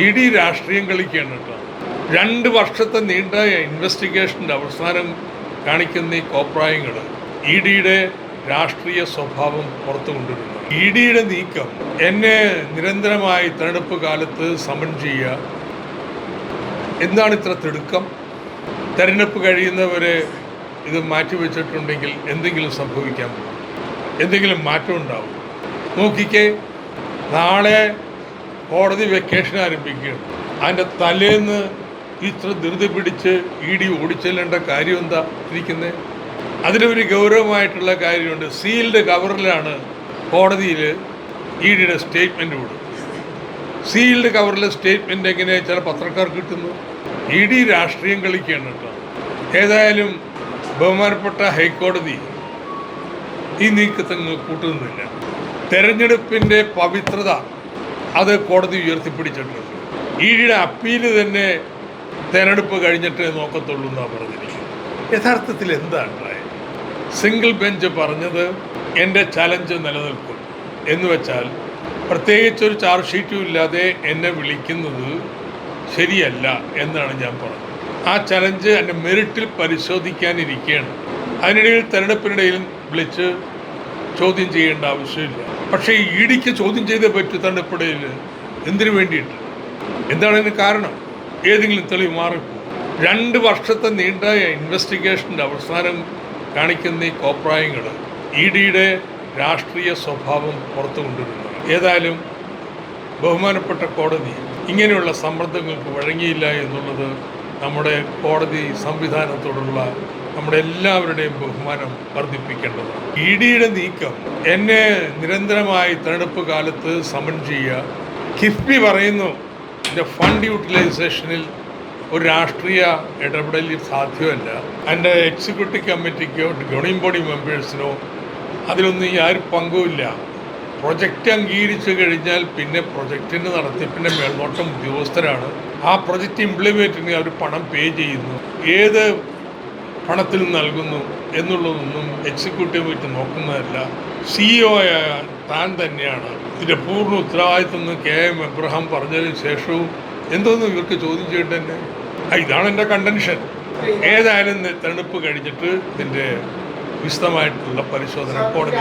E D രാഷ്ട്രീയം കളിക്കുകയാണ് കേട്ടോ. രണ്ട് വർഷത്തെ നീണ്ട ഇൻവെസ്റ്റിഗേഷന്റെ അവസാനം കാണിക്കുന്ന ഈ കോപ്രായങ്ങൾ ഇ ഡിയുടെ രാഷ്ട്രീയ സ്വഭാവം പുറത്തു കൊണ്ടുവരുന്നു. ഇ ഡിയുടെ നീക്കം എന്നെ നിരന്തരമായി തെരഞ്ഞെടുപ്പ് കാലത്ത് സമൺ ചെയ്യുക എന്താണ് ഇത്ര തിടുക്കം? തെരഞ്ഞെടുപ്പ് കഴിയുന്നവരെ ഇത് മാറ്റിവെച്ചിട്ടുണ്ടെങ്കിൽ എന്തെങ്കിലും സംഭവിക്കാൻ പോകും. എന്തെങ്കിലും മാറ്റം ഉണ്ടാവും. നോക്കിക്കേ നാളെ കോടതി വെക്കേഷൻ ആരംഭിക്കുകയാണ്. അതിന്റെ തലേന്ന് ഇത്ര ധൃതി പിടിച്ച് ഇ ഡി ഓടിച്ചെല്ലേണ്ട കാര്യം എന്താ ഇരിക്കുന്നത് അതിലൊരു ഗൗരവമായിട്ടുള്ള കാര്യമുണ്ട്. സീൽഡ് കവറിലാണ് കോടതിയിൽ ഇ ഡിയുടെ സ്റ്റേറ്റ്മെന്റ് കൊടുക്കുന്നത് സീൽഡ് കവറിലെ സ്റ്റേറ്റ്മെന്റ് എങ്ങനെ ചില പത്രക്കാർ കിട്ടുന്നു? ഇ ഡി രാഷ്ട്രീയം കളിക്കുകയാണ് കേട്ടോ. ഏതായാലും ബഹുമാനപ്പെട്ട ഹൈക്കോടതി ഈ നീക്കത്തങ്ങ് കൂട്ടുന്നില്ല. തെരഞ്ഞെടുപ്പിന്റെ പവിത്രത അത് കോടതി ഉയർത്തിപ്പിടിച്ചിട്ടുണ്ട്. ഈയിടെ അപ്പീൽ തന്നെ തെരഞ്ഞെടുപ്പ് കഴിഞ്ഞിട്ടേ നോക്കത്തുള്ളൂ എന്നാണ് പറഞ്ഞിരിക്കുന്നത്. യഥാർത്ഥത്തിൽ എന്താണ് സിംഗിൾ ബെഞ്ച് പറഞ്ഞത് എന്റെ ചലഞ്ച് നിലനിൽക്കും. എന്ന് വെച്ചാൽ പ്രത്യേകിച്ച് ഒരു ചാർജ് ഷീറ്റും ഇല്ലാതെ എന്നെ വിളിക്കുന്നത് ശരിയല്ല എന്നാണ് ഞാൻ പറഞ്ഞത്. ആ ചലഞ്ച് എന്റെ മെറിറ്റിൽ പരിശോധിക്കാനിരിക്കുകയാണ്. അതിനിടയിൽ തെരഞ്ഞെടുപ്പിനിടയിൽ വിളിച്ച് ചോദ്യം ചെയ്യേണ്ട ആവശ്യമില്ല. പക്ഷേ ഇ ഡിക്ക് ചോദ്യം ചെയ്തേ പറ്റൂ തെരഞ്ഞെടുപ്പിടയിൽ എന്തിനു വേണ്ടിയിട്ട്? എന്താണ് ഇതിന് കാരണം? ഏതെങ്കിലും തെളിവ് മാറിപ്പോ. രണ്ട് വർഷത്തെ നീണ്ട ഇൻവെസ്റ്റിഗേഷന്റെ അവസാനം കാണിക്കുന്ന ഈ കോപ്രായങ്ങൾ ഇ ഡിയുടെ രാഷ്ട്രീയ സ്വഭാവം പുറത്തു കൊണ്ടുവരുന്നു. ഏതായാലും ബഹുമാനപ്പെട്ട കോടതി ഇങ്ങനെയുള്ള സമ്മർദ്ദങ്ങൾക്ക് വഴങ്ങിയില്ല എന്നുള്ളത് നമ്മുടെ കോടതി സംവിധാനത്തോടുള്ള നമ്മുടെ എല്ലാവരുടെയും ബഹുമാനം വർദ്ധിപ്പിക്കേണ്ടതാണ്. ഇ ഡിയുടെ നീക്കം എന്നെ നിരന്തരമായി തെരഞ്ഞെടുപ്പ് കാലത്ത് സമൻ ചെയ്യുക. കിഫ്ബി പറയുന്നു എന്റെ ഫണ്ട് യൂട്ടിലൈസേഷനിൽ ഒരു രാഷ്ട്രീയ ഇടപെടലിൽ സാധ്യമല്ല. എന്റെ എക്സിക്യൂട്ടീവ് കമ്മിറ്റിക്കോ ഗവണിംഗ് ബോഡി മെമ്പേഴ്സിനോ അതിലൊന്നും ആരും പങ്കുമില്ല. പ്രൊജക്റ്റ് അംഗീകരിച്ചു കഴിഞ്ഞാൽ പിന്നെ പ്രൊജക്റ്റിന്റെ നടത്തിപ്പിന്റെ മേൽനോട്ടം ഉദ്യോഗസ്ഥരാണ്. ആ പ്രൊജക്റ്റ് ഇംപ്ലിമെന്റിന് അവർ പണം പേ ചെയ്യുന്നു. ഏത് പണത്തിൽ നൽകുന്നു എന്നുള്ളതൊന്നും എക്സിക്യൂട്ടീവ് ആയിട്ട് നോക്കുന്നതല്ല. സിഇഒ ആയ താൻ തന്നെയാണ്. ഇതിന്റെ പൂർണ ഉത്തരവാദിത്വം എന്ന് കെ എം എബ്രഹാം പറഞ്ഞതിന് ശേഷവും എന്തോന്നും ഇവർക്ക് ചോദ്യം ചെയ്യേണ്ടതന്നെ തന്നെ ഇതാണ് എന്റെ കണ്ടൻഷൻ ഏതായാലും തെരഞ്ഞെടുപ്പ് കഴിഞ്ഞിട്ട് ഇതിന്റെ വിശദമായിട്ടുള്ള പരിശോധന കോടതി